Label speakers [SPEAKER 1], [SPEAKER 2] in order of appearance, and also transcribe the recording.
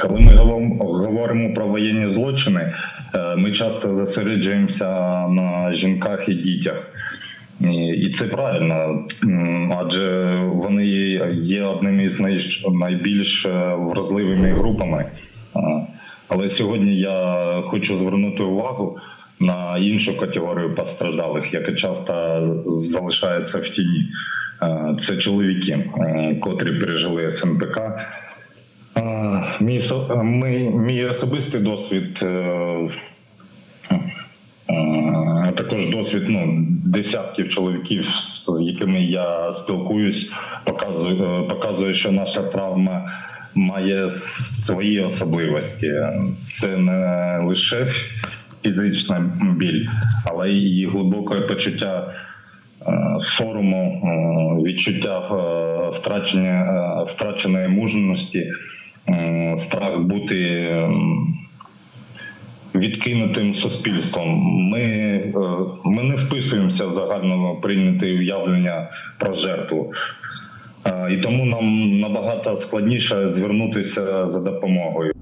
[SPEAKER 1] Коли ми говоримо- про воєнні злочини, е, ми часто зосереджуємося на жінках і дітях. І, це правильно, адже вони є одними з найбільш е, вразливими групами. Але сьогодні я хочу звернути увагу на іншу категорію постраждалих, яка часто залишається в тіні. Е, Це чоловіки, котрі пережили СНПК. Е, Мій, со- ми, мій особистий досвід, е, е, а також досвід ну, десятків чоловіків, з якими я спілкуюсь, показує, е, показує, що наша травма має свої особливості. Це не лише фізична біль, але і глибоке почуття е, сорому, е, відчуття е, втрачення, е, втраченої мужності, е, страх бути ем, відкинутим суспільством. Ми, е, ми не вписуємося в загально прийняте уявлення про жертву. Е, І тому нам набагато складніше звернутися за допомогою.